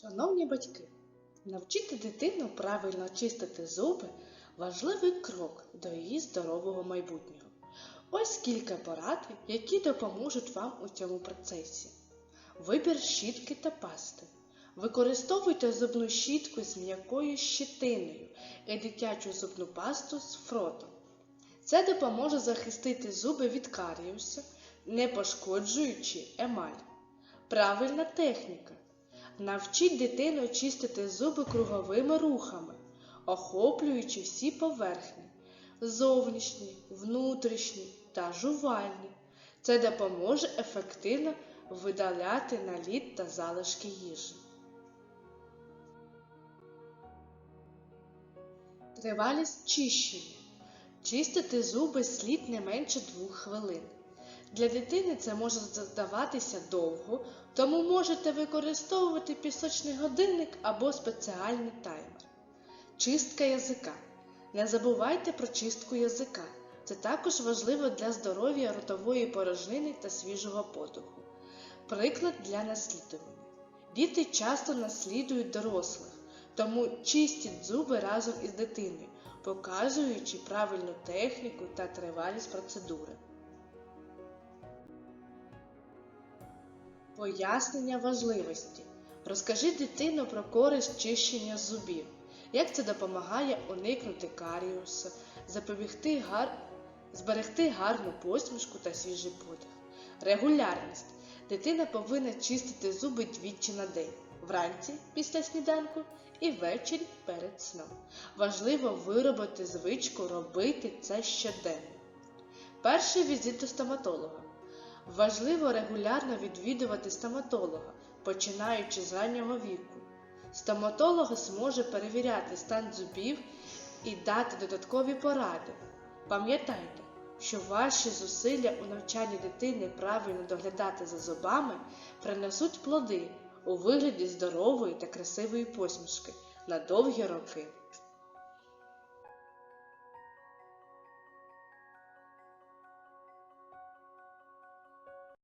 Шановні батьки, навчити дитину правильно чистити зуби важливий крок до її здорового майбутнього. Ось кілька порад, які допоможуть вам у цьому процесі. Вибір щітки та пасти. Використовуйте зубну щітку з м'якою щитиною і дитячу зубну пасту з фротом. Це допоможе захистити зуби від каріусу, не пошкоджуючи емаль. Правильна техніка. Навчіть дитину чистити зуби круговими рухами, охоплюючи всі поверхні зовнішні, внутрішні та жувальні. Це допоможе ефективно видаляти наліт та залишки їжі. Тривалість чищення. Чистити зуби слід не менше 2 хвилин. Для дитини це може здаватися довго, тому можете використовувати пісочний годинник або спеціальний таймер. Чистка язика. Не забувайте про чистку язика. Це також важливо для здоров'я ротової порожнини та свіжого подиху. Приклад для наслідування. Діти часто наслідують дорослих, тому чистіть зуби разом із дитиною, показуючи правильну техніку та тривалість процедури. Пояснення важливості. Розкажи дитину про користь чищення зубів, як це допомагає уникнути каріусу, запобігти гар... зберегти гарну посмішку та свіжий подих. Регулярність. Дитина повинна чистити зуби двічі на день вранці після сніданку і ввечері перед сном. Важливо виробити звичку робити це щоденно. Перший візит до стоматолога. Важливо регулярно відвідувати стоматолога, починаючи з раннього віку. Стоматолог зможе перевіряти стан зубів і дати додаткові поради. Пам'ятайте, що ваші зусилля у навчанні дитини правильно доглядати за зубами принесуть плоди у вигляді здорової та красивої посмішки на довгі роки.